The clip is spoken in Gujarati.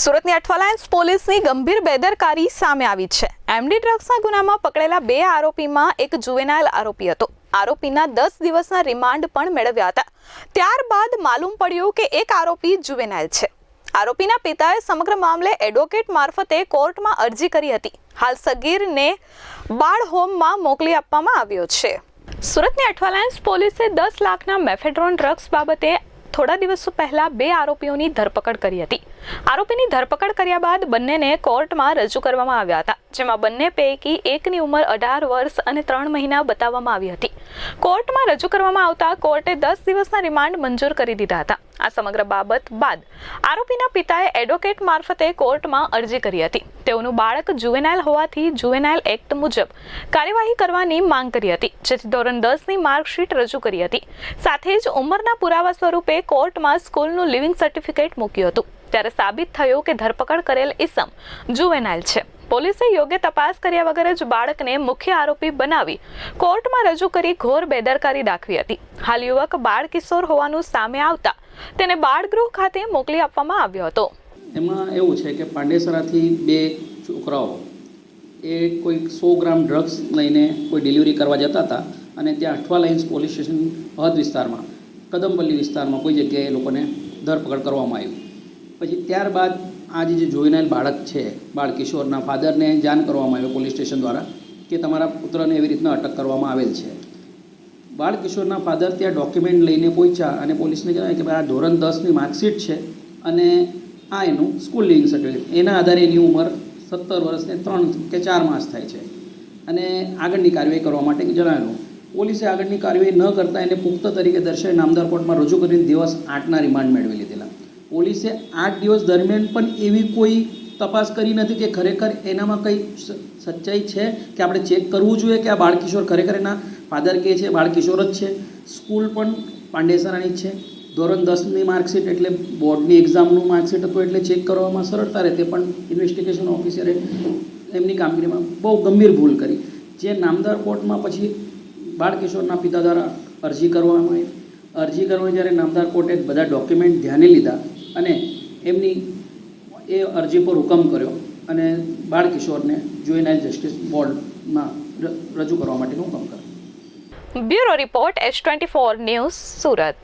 સુરતની અઠવાલાયન્સ પોલીસની ગંભીર બેદરકારી સામે આવી છે. એમડી ડ્રગ્સના ગુનામાં પકડેલા બે આરોપીમાં એક જુવેનાઇલ આરોપી હતો. આરોપીના દસ દિવસના રિમાન્ડ પણ મેળવ્યા હતા. ત્યારબાદ માલુમ પડ્યું કે એક આરોપી જુવેનાઇલ છે. આરોપીના પિતાએ સમગ્ર મામલે એડવોકેટ મારફતે કોર્ટમાં અરજી કરી હતી. હાલ સગીરને બાળ હોમમાં મોકલી આપવામાં આવ્યો છે. સુરતની અઠવાલાયન્સ પોલીસે દસ લાખના મેફેડ્રોન ડ્રગ્સ બાબતે થોડા દિવસો પહેલા બે આરોપીઓની ધરપકડ કરી હતી. આરોપીની ધરપકડ કર્યા બાદ બંનેને કોર્ટમાં રજૂ કરવામાં આવ્યા હતા. જેમાં બંને પૈકી એકની ઉંમર અઢાર વર્ષ અને ત્રણ મહિના બતાવવામાં આવી હતી. કોર્ટમાં રજૂ કરવામાં આવતા કોર્ટે દસ દિવસના રિમાન્ડ મંજૂર કરી દીધા હતા. આ સમગ્ર બાબત બાદ આરોપીના પિતાએ એડવોકેટ મારફતે કોર્ટમાં અરજી કરી હતી. તેઓનું બાળક જુવેનાઇલ હોવાથી જુવેનાઇલ એક્ટ મુજબ કાર્યવાહી કરવાની માંગ કરી હતી. જેથી ધોરણ દસની માર્કશીટ રજૂ કરી હતી. સાથે જ ઉંમરના પુરાવા સ્વરૂપે કોર્ટમાં સ્કૂલનું લિવિંગ સર્ટિફિકેટ મૂક્યું હતું. ત્યારે સાબિત થયું કે ધરપકડ કરેલ ઇસમ જુવેનાઇલ છે. પોલીસે યોગ્ય તપાસ કર્યા વગર જ બાળકને મુખ્ય આરોપી બનાવી કોર્ટમાં રજૂ કરી ઘોર બેદરકારી દાખવી હતી. હાલ યુવક બાળ કિશોર હોવાનું સામે આવતા તેને બાળગૃહ ખાતે મોકલી આપવામાં આવ્યો હતો. એમાં એવું છે કે પાંડેસરાથી બે છોકરાઓ, એ કોઈ સો ગ્રામ ડ્રગ્સ લઈને કોઈ ડિલિવરી કરવા જતા હતા અને ત્યાં અઠવા લાઇન્સ પોલીસ સ્ટેશન હદ વિસ્તારમાં, કદમપલ્લી વિસ્તારમાં કોઈ જગ્યાએ એ લોકોને ધરપકડ કરવામાં આવી પછી ત્યારબાદ આજે જે જોઈનાર બાળક છે, બાળ કિશોરના ફાધરને જાણ કરવામાં આવ્યો પોલીસ સ્ટેશન દ્વારા કે તમારા પુત્રને એવી રીતના અટક કરવામાં આવેલ છે. બાળ કિશોરના ફાધર ત્યાં ડોક્યુમેન્ટ લઈને પહોંચ્યા અને પોલીસને કહેવાય કે ભાઈ, આ ધોરણ દસની માર્કશીટ છે અને આ એનું સ્કૂલ લિવિંગ સર્ટિફિકેટ એના આધારે એની ઉંમર સત્તર વર્ષને ત્રણ કે ચાર માસ થાય છે. અને આગળની કાર્યવાહી કરવા માટે જણાવેલું પોલીસે આગળની કાર્યવાહી ન કરતાં એને પુખ્ત તરીકે દર્શાવી નામદાર કોર્ટમાં રજૂ કરીને દિવસ આઠના રિમાન્ડ મેળવી લીધેલા પોલીસે આઠ દિવસ દરમિયાન પણ એવી કોઈ તપાસ કરી નથી કે ખરેખર એનામાં કંઈ સચ્ચાઈ છે? કે આપણે ચેક કરવું જોઈએ કે આ બાળકિશોર ખરેખર એના ફાધર કે છે? બાળકિશોર જ છે? સ્કૂલ પણ પાંડેસરાની જ છે. ધોરણ દસની માર્કશીટ એટલે બોર્ડની એક્ઝામનું માર્કશીટ હતું એટલે ચેક કરવામાં સરળતા રહે તે પણ ઇન્વેસ્ટિગેશન ઓફિસરે એમની કામગીરીમાં બહુ ગંભીર ભૂલ કરી. જે નામદાર કોર્ટમાં પછી બાળકિશોરના પિતા દ્વારા અરજી કરવામાં આવી. અરજી કરવા જ્યારે નામદાર કોર્ટે બધા ડોક્યુમેન્ટ ધ્યાને લીધા અને એમની એ અરજી પર હુકમ કર્યો અને બાળકિશોરને જુએનાઇલ જસ્ટિસ બોર્ડમાં રજૂ કરવા માટેનો હુકમ કર્યો. Bureau report H twenty four news Surat.